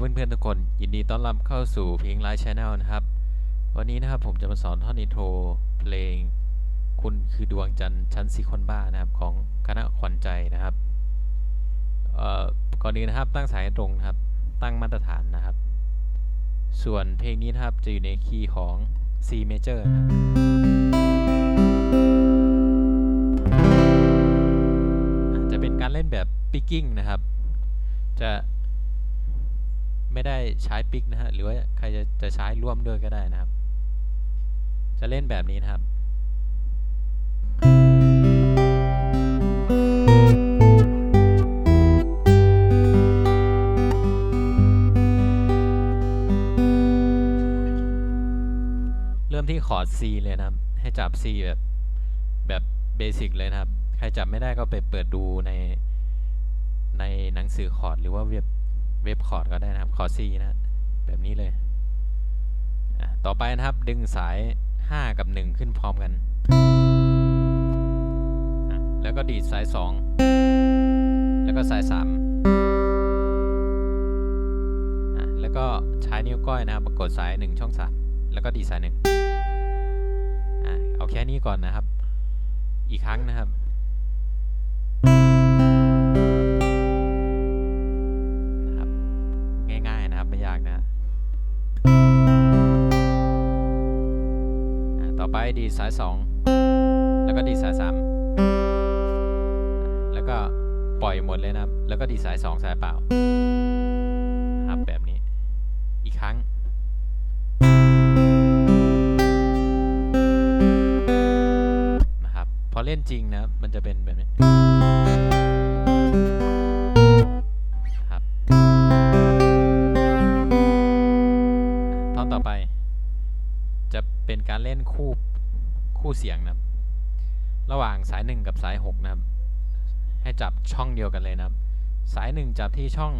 เพื่อนๆทุกคน ยินดีต้อนรับเข้าสู่เพลงไลฟ์ชาแนลนะครับ วันนี้นะครับผมจะมาสอนท่อนอินโทรเพลง คุณคือดวงจันทร์ชั้นซีคอนบ้านะครับของคณะขวัญใจนะครับเอ่อก่อนอื่นนะครับตั้งสายตรงนะครับตั้งมาตรฐานนะครับ ส่วนเพลงนี้นะครับจะอยู่ในคีย์ของ C major นะครับอะจะเป็นการเล่นแบบ picking นะครับ จะ ไม่ได้ใช้ปิกนะฮะหรือว่าใครจะจะใช้ร่วมด้วยก็ได้นะครับ จะเล่นแบบนี้นะครับเริ่มที่คอร์ด C เลยนะครับ ให้จับ C แบบแบบเบสิกเลยนะครับ ใครจับไม่ได้ก็ไปเปิดดูในในหนังสือคอร์ดหรือว่าเว็บ เว็บคอร์ดก็ได้นะครับคอร์ด C นะแบบนี้เลยต่อไปนะครับดึงสาย 5 กับ 1 ขึ้นพร้อมกัน แล้วก็ดีดสาย 2 แล้วก็สาย 3 แล้วก็ใช้นิ้วก้อยนะครับกดสาย 1 ช่อง 3 แล้วก็ดีดสาย1อะเอาแค่นี้ก่อนนะครับ อีกครั้งนะครับ ไปดีสาย2แล้วก็ดีสาย3แล้วก็ปล่อยหมดเลยนะครับ แล้วก็ดีสาย2สายเปล่าครับแบบนี้อีกครั้งนะครับพอเล่นจริงนะมันจะเป็นแบบนี้ คู่คู่เสียงนะครับ ระหว่างสายหนึ่งกับสายหกนะครับ ให้จับช่องเดียวกันเลยนะครับ สายหนึ่งจับที่ช่อง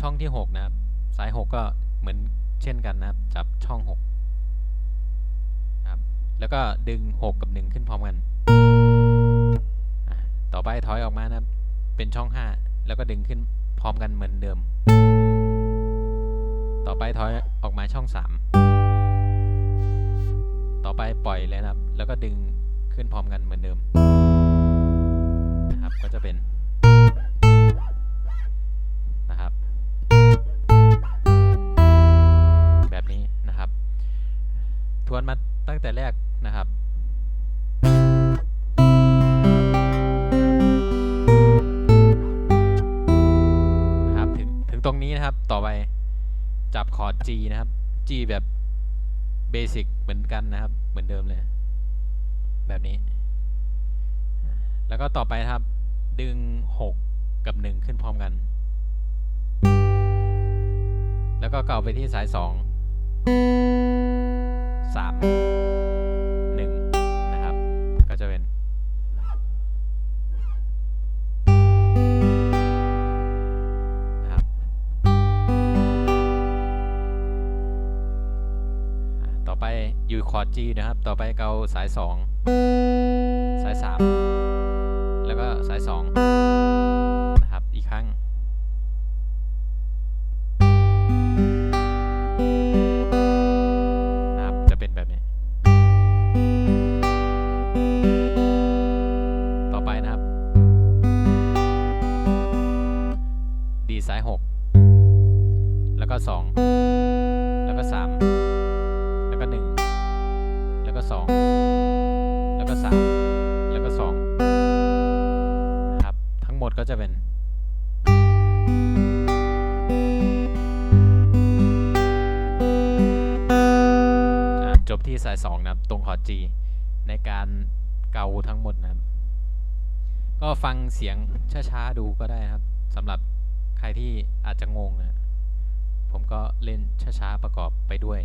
ช่องที่หกนะครับ สายหกก็เหมือนเช่นกันนะครับ จับช่องหกครับ แล้วก็ดึง 6 กับ 1 ขึ้นพร้อมกัน ต่อไปถอยออกมานะครับ เป็นช่อง 5 แล้วก็ดึงขึ้นพร้อมกันเหมือนเดิม ต่อไปถอยออกมาช่อง3ต่อ ไปปล่อยเลยนะครับ แล้วก็ดึงขึ้นพร้อมกันเหมือนเดิมนะครับก็จะเป็นนะครับ แบบนี้นะครับ ทวนมาตั้งแต่แรกนะครับนะครับ ถึงถึงตรงนี้นะครับต่อไปจับคอร์ด G นะครับ G แบบ เบสิกเหมือนกันนะครับ เหมือนเดิมเลย แบบนี้ แล้วก็ต่อไปครับ ดึง 6 กับ 1 ขึ้นพร้อมกัน แล้วก็เก่าไปที่สาย 2 3 อยู่คอร์ด G นะครับ ต่อไปเกาสาย 2 สาย 3 แล้วก็สาย 2 นะครับ อีกครั้ง นะครับ จะเป็นแบบนี้ ต่อไปนะครับดีสาย 6 แล้วก็ 2 แล้วก็ 3 1แล้วก็2แล้วก็3แล้วก็2นะครับทั้งหมดก็จะเป็นจบที่สาย2นะครับตรงคอร์ด G ในการเกาทั้งหมดนะครับ ก็ฟังเสียงช้าๆดูก็ได้นะครับสำหรับใครที่อาจจะงงนะผมก็เล่นช้าๆประกอบไปด้วย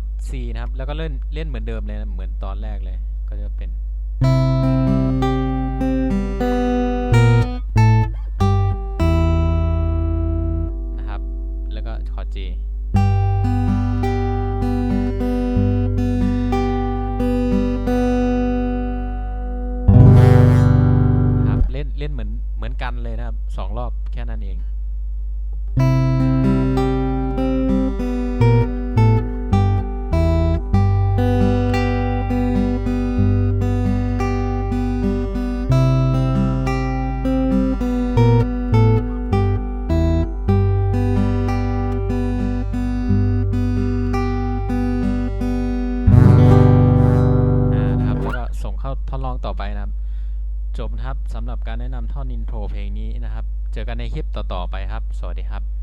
ด C นะครับ แล้วก็เล่นเล่นเหมือนเดิมเลยนะเหมือนตอนแรกเลย ก็จะเป็น นะครับ แล้วก็คอร์ด G ครับเล่นเล่นเหมือนเหมือนกันเลยนะครับสองรอบแค่นั้นเอง ทดลองต่อไปนะครับ จบนะครับสำหรับการแนะนำท่อนอินโทรเพลงนี้นะครับ เจอกันในคลิปต่อๆไปครับ สวัสดีครับ